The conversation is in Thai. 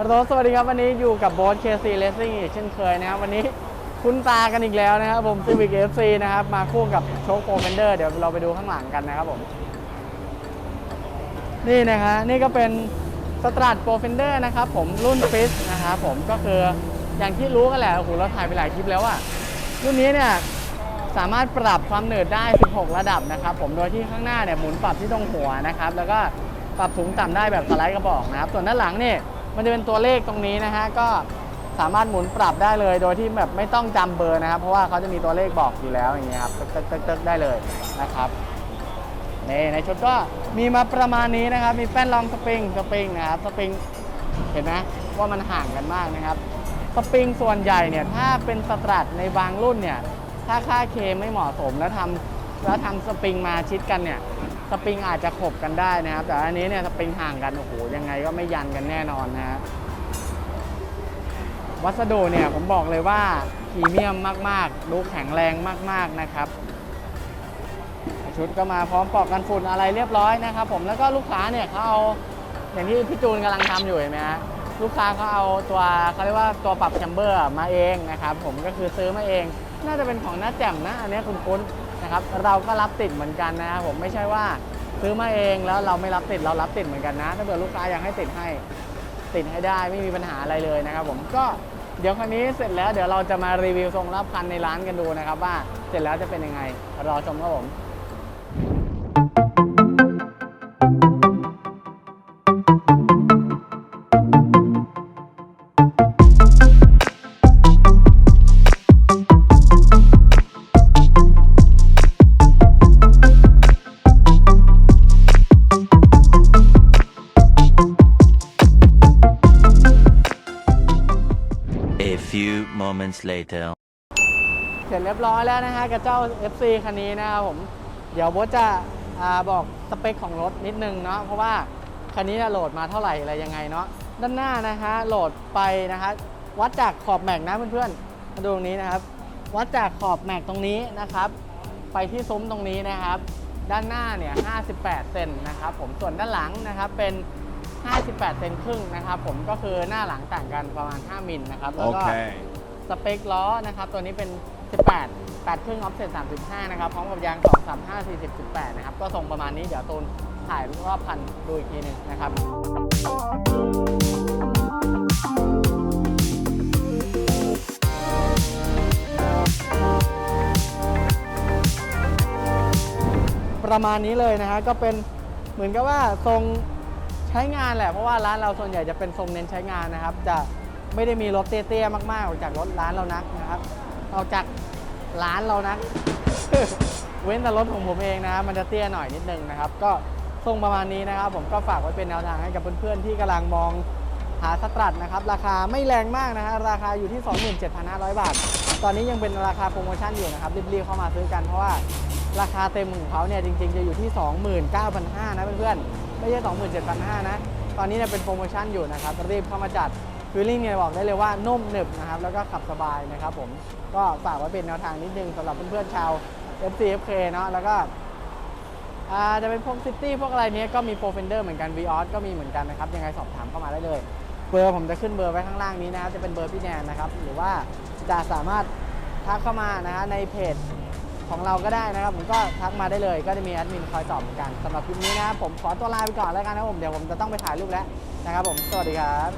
รสสวัสดีครับวันนี้อยู่กับโบ๊ท KC Racing อีกเช่นเคยนะครับวันนี้คุ้นตากันอีกแล้วนะครับผม Civic FC นะครับ มาคู่กับโชคโปรเฟนเดอร์เดี๋ยวเราไปดูข้างหลังกันนะครับผม นี่นะฮะนี่ก็เป็นสตรั t โปรเฟนเดอร์นะครับผมรุ่นฟิสนะครับผมก็คืออย่างที่รู้กันแหละโอ้โหเราถ่ายไปหลายคลิปแล้วอะรุ่นนี้เนี่ยสามารถปรับความหนืดได้ 16 ระดับนะครับผมโดยที่ข้างหน้าเนี่ยหมุนปรับที่ตรงหัวนะครับแล้วก็ปรับสูงต่ำได้แบบสไลด์กระบอกนะครับส่วนด้านหลังเนี่ย มันจะเป็นตัวเลขตรงนี้นะฮะก็สามารถหมุนปรับได้เลย โดยที่แบบไม่ต้องจำเบอร์นะครับ เพราะว่าเขาจะมีตัวเลขบอกอยู่แล้วอย่างเงี้ยครับตึกตึกตึกตึกได้เลยนะครับนี่ในชุดก็มีมาประมาณนี้นะครับ มีแป้นรองสปริงสปริงนะครับสปริงเห็นไหมว่ามันห่างกันมากนะครับสปริงส่วนใหญ่เนี่ยถ้าเป็นสตรัทในบางรุ่นเนี่ยถ้าค่าเคไม่เหมาะสมแล้วทำแล้วทำสปริงมาชิดกันเนี่ย สปริงอาจจะขบกันได้นะครับ แต่อันนี้เนี่ยสปริงห่างกันโอ้โหยังไงก็ไม่ยันกันแน่นอนนะฮะวัสดุเนี่ยผมบอกเลยว่าพรีเมียมมากๆ ดูแข็งแรงมากๆนะครับ ชุดก็มาพร้อมปอกกันฝุ่นอะไรเรียบร้อยนะครับ ผมแล้วก็ลูกค้าเนี่ยเขาเอาอย่างที่พี่จูนกำลังทำอยู่เห็นไหมฮะลูกค้าเขาเอาตัวเขาเรียกว่าตัวปรับแชมเบอร์มาเองนะครับ ผมก็คือซื้อมาเอง น่าจะเป็นของน้าแจ่มนะ อันนี้คุณคุ้น นะครับเราก็รับติดเหมือนกันนะครับผมไม่ใช่ว่าซื้อมาเองแล้วเราไม่รับติดเรารับติดเหมือนกันนะ ถ้าเกิดลูกค้าอยากให้ติดให้ติดให้ได้ไม่มีปัญหาอะไรเลยนะครับผมก็เดี๋ยวคันนี้เสร็จแล้วเดี๋ยวเราจะมารีวิวทรงรับคันในร้านกันดูนะครับว่าเสร็จแล้วจะเป็นยังไงรอชมครับผม A few moments later. เสร็จเรียบร้อยแล้วนะฮะกับเจ้า FC คันนี้นะครับผม เดี๋ยวโบ๊ทจะอาบอกสเปคของรถนิดนึงเนาะเพราะว่าคันนี้เนี่ยโหลดมาเท่าไหร่อะไรยังไงเนาะด้านหน้านะฮะโหลดไปนะฮะวัดจากขอบแม็กนะเพื่อนๆมาดูตรงนี้นะครับ วัดจากขอบแม็กตรงนี้นะครับ ไปที่ซุ้มตรงนี้นะครับ ด้านหน้าเนี่ย 58 เซนนะครับผมส่วนด้านหลังนะครับเป็น 58 เซนครึ่งนะครับผมก็คือหน้าหลังต่างกันประมาณ 5 มิลนะครับ แล้วก็ Okay. สเปคล้อนะครับ ตัวนี้เป็น 18 8ครึ่งออฟเซ็ต35 นะครับ พร้อมกับยาง 2 3 5 40 18 นะครับ ก็ทรงประมาณนี้ เดี๋ยวตูนถ่ายรอบพันดูอีกทีหนึ่งนะครับ ประมาณนี้เลยนะฮะก็เป็นเหมือนกับว่าทรง ใช้งานแหละเพราะว่าร้านเราส่วนใหญ่จะเป็นทรงเน้นใช้งานนะครับ จะไม่ได้มีรถเตี้ยๆมากๆออกจากรถร้านเรานักนะครับออกจากร้านเรานัก เว้นแต่รถของผมเองนะครับมันจะเตี้ยหน่อยนิดนึงนะครับ ก็ทรงประมาณนี้นะครับ ผมก็ฝากไว้เป็นแนวทางให้กับเพื่อนๆที่กำลังมองหาสตรัทนะครับ ราคาไม่แรงมากนะฮะราคาอยู่ที่ 27,500 บาท ตอนนี้ยังเป็นราคาโปรโมชั่นอยู่นะครับรีบๆเข้ามาซื้อกันเพราะว่า ราคาเต็มของเขาเนี่ยจริงๆ จะอยู่ที่ 29,500นะเพื่อนๆ ไม่ใช่ 27,500นะ ตอนนี้เนี่ยเป็นโปรโมชั่นอยู่นะครับ รีบเข้ามาจัดฟิลลิ่งเนี่ยบอกได้เลยว่านุ่มหนึบนะครับ แล้วก็ขับสบายนะครับผม ก็ฝากไว้เป็นแนวทางนิดนึงสำหรับเพื่อนๆชาว FC FK เนาะแล้วก็อาจะเป็นพวกซิตี้พวกอะไรเนี้ยก็มีโปรเฟนเดอร์เหมือนกัน v ีออสก็มีเหมือนกันนะครับ ยังไงสอบถามเข้ามาได้เลย เบอร์ผมจะขึ้นเบอร์ไว้ข้างล่างนี้นะครับ จะเป็นเบอร์พี่แนนนะครับ หรือว่าจะสามารถทักเข้ามานะฮะในเพจ ของเราก็ได้นะครับ ผมก็ทักมาได้เลย ก็จะมีแอดมินคอยตอบเหมือนกันสำหรับคลิปนี้นะผมขอตัวลาไปก่อนแล้วกันนะครับผมเดี๋ยวผมจะต้องไปถ่ายรูปแล้วนะครับผมสวัสดีครับ